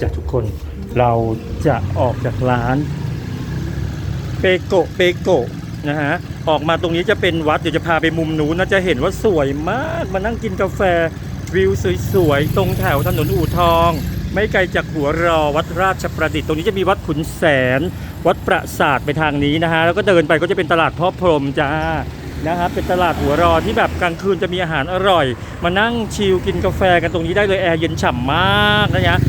จ้ะทุกคน เราจะออกจากร้านเปโกะเปโกะนะฮะออกมาตรงนี้จะเป็นวัดเดี๋ยวจะพาไปมุมนู้นนะจะเห็นว่าสวยมากมานั่งกินกาแฟวิวสวยๆตรงแถวถนนอู่ทอง ไม่ไกลจากหัวรอวัดราชประดิษฐ์ตรงนี้จะมีวัดขุนแสน วัดประสาทไปทางนี้นะฮะแล้วก็เดินไปก็จะเป็นตลาดพ่อพรมจ้านะครับเป็นตลาดหัวรอที่แบบกลางคืนจะมีอาหารอร่อย มานั่งชิลกินกาแฟกันตรงนี้ได้เลยแอร์เย็นฉ่ำมากนะฮะ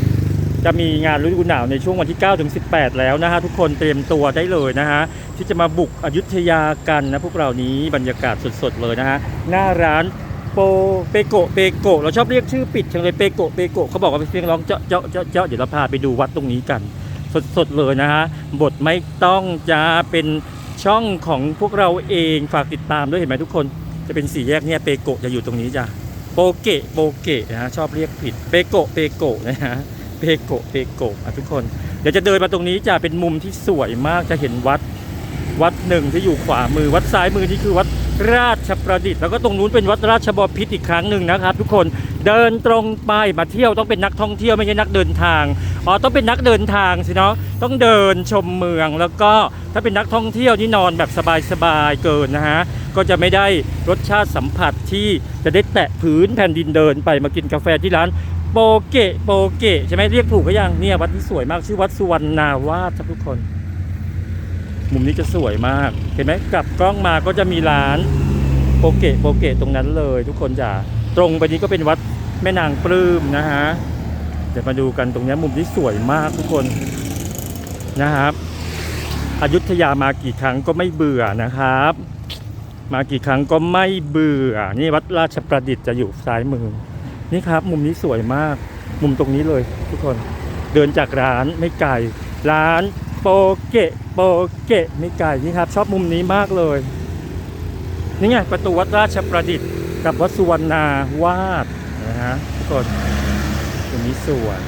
จะมีงานฤดูหนาวในช่วงวันที่ 9 ถึง 18 แล้วนะฮะ ทุกคนเตรียมตัวได้เลยนะฮะ ที่จะมาบุกอยุธยากันนะ พวกเรานี้บรรยากาศสดๆเลยนะฮะ หน้าร้านโปเปโกเปโกเราชอบเรียกชื่อปิดจังเลยเปโกเปโกเขาบอกว่าเป็นเพียงร้องเจาะเจาะเจาะเจาะเดี๋ยวเราพาไปดูวัดตรงนี้กัน สดๆเลยนะฮะบทไม่ต้องจะเป็นช่องของพวกเราเองฝากติดตามด้วยเห็นไหมทุกคนจะเป็นสี่แยกเนี่ยเปโกจะอยู่ตรงนี้จ้ะโปเกะโปเกะนะฮะชอบเรียกผิดเปโกเปโกนะฮะ เปโกะเปโกะอะทุกคน เดี๋ยวจะเดินมาตรงนี้จะเป็นมุมที่สวยมากจะเห็นวัดวัดหนึ่งที่อยู่ขวามือวัดซ้ายมือนี่คือวัดราชประดิษฐ์แล้วก็ตรงนู้นเป็นวัดราชบพิตรอีกครั้งหนึ่งนะครับ ทุกคนเดินตรงไปมาเที่ยวต้องเป็นนักท่องเที่ยวไม่ใช่นักเดินทางอ๋อต้องเป็นนักเดินทางสิเนาะต้องเดินชมเมืองแล้วก็ถ้าเป็นนักท่องเที่ยวที่นอนแบบสบายๆเกินนะฮะก็จะไม่ได้รสชาติสัมผัสที่จะได้แตะพื้นแผ่นดินเดินไปมากินกาแฟที่ร้าน โปเกะโปเกะใช่ไหมเรียกถูกก็ยังเนี่ยวัดที่สวยมากชื่อวัดสุวรรณาวาสครับทุกคน มุมนี้จะสวยมาก เห็นไหมกลับกล้องมาก็จะมีร้านโปเกะโปเกะตรงนั้นเลย ทุกคนจะตรงไปนี้ก็เป็นวัดแม่นางปลื้มนะฮะเดี๋ยวมาดูกันตรงนี้มุมที่สวยมากทุกคนนะครับอยุธยามากี่ครั้งก็ไม่เบื่อนะครับ มากี่ครั้งก็ไม่เบื่อ นี่วัดราชประดิษฐ์จะอยู่ซ้ายมือ นี่ครับ มุมนี้สวยมาก มุมตรงนี้เลย ทุกคนเดินจากร้านไม่ไกล ร้านโปเกะโปเกะไม่ไกลนี่ครับ ชอบมุมนี้มากเลย นี่ไงประตูวัดราชประดิษฐ์ กับวัดสุวรรณาวาดนะฮะทุกคนตรงนี้สวย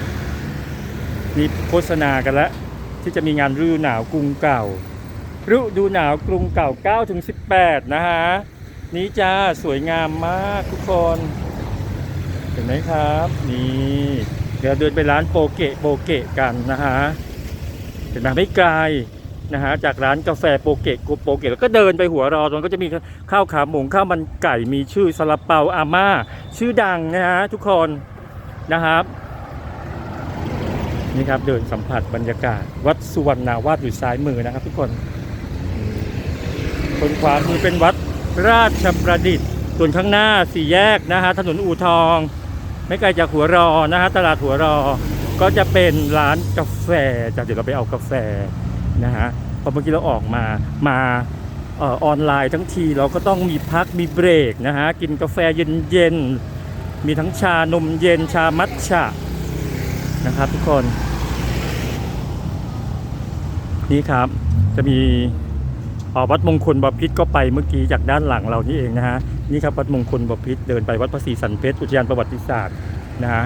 มีโฆษณากันแล้ว ที่จะมีงานฤดูหนาวกรุงเก่าฤดูหนาวกรุงเก่า9ถึง18 นะฮะ นี่จ้าสวยงามมากทุกคน เห็นไหมครับนี่เดี๋ยวเดินไปร้านโปเกะโปเกะกันนะฮะเห็นไหมไม่ไกลนะฮะจากร้านกาแฟโปเกะโปเกะแล้วก็เดินไปหัวรอตรงนก็จะมีข้าวขาหมูข้าวมันไก่มีชื่อซาลาเปาอาม่า ชื่อดังนะฮะทุกคนนะครับ นี่ครับเดินสัมผัสบรรยากาศ วัดสุวรรณาวาสอยู่ซ้ายมือนะครับ ทุกคนคนขวามือเป็นวัดราชประดิษฐ์ส่วนข้างหน้าสี่แยกนะฮะถนนอู่ทอง ไม่ไกลจากหัวรอนะฮะตลาดหัวรอ ก็จะเป็นร้านกาแฟจะเดี๋ยวเราไปเอากาแฟนะฮะพอเมื่อกี้เราออกมามาออนไลน์ทั้งทีเราก็ต้องมีพักมีเบรกนะฮะกินกาแฟเย็นๆมีทั้งชานมเย็นชามัทฉะนะครับทุกคน นี่ครับจะมี วัดมงคลบพิตรก็ไปเมื่อกี้จากด้านหลังเรานี่เองนะฮะนี่ครับวัดมงคลบพิตรเดินไปวัดพระศรีสันเพชรอุทยานประวัติศาสตร์นะฮะ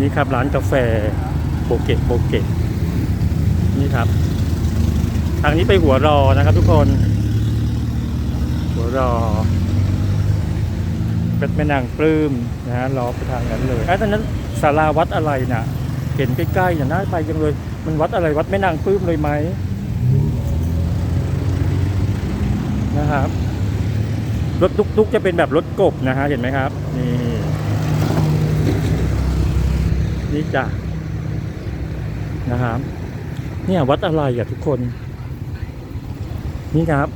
นี่ครับร้านกาแฟโบเกะโบเกะนี่ครับ ทางนี้ไปหัวรอนะครับทุกคน หัวรอเป็ดแม่นางปลื้มนะฮะรอไปทางนั้นเลยไอ้ตอนนั้นศาลาวัดอะไรน่ะเห็นใกล้ๆอย่างน่าไปจังเลย มันวัดอะไรวัดแม่นางปื้มเลยไหมนะครับรถตุกๆจะเป็นแบบรถกบนะฮะเห็นไหมครับ นี่นี่จ้ะนะครับเนี่ยวัดอะไรอะทุกคน นี่ครับ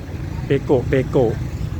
เปโกะเปโกะ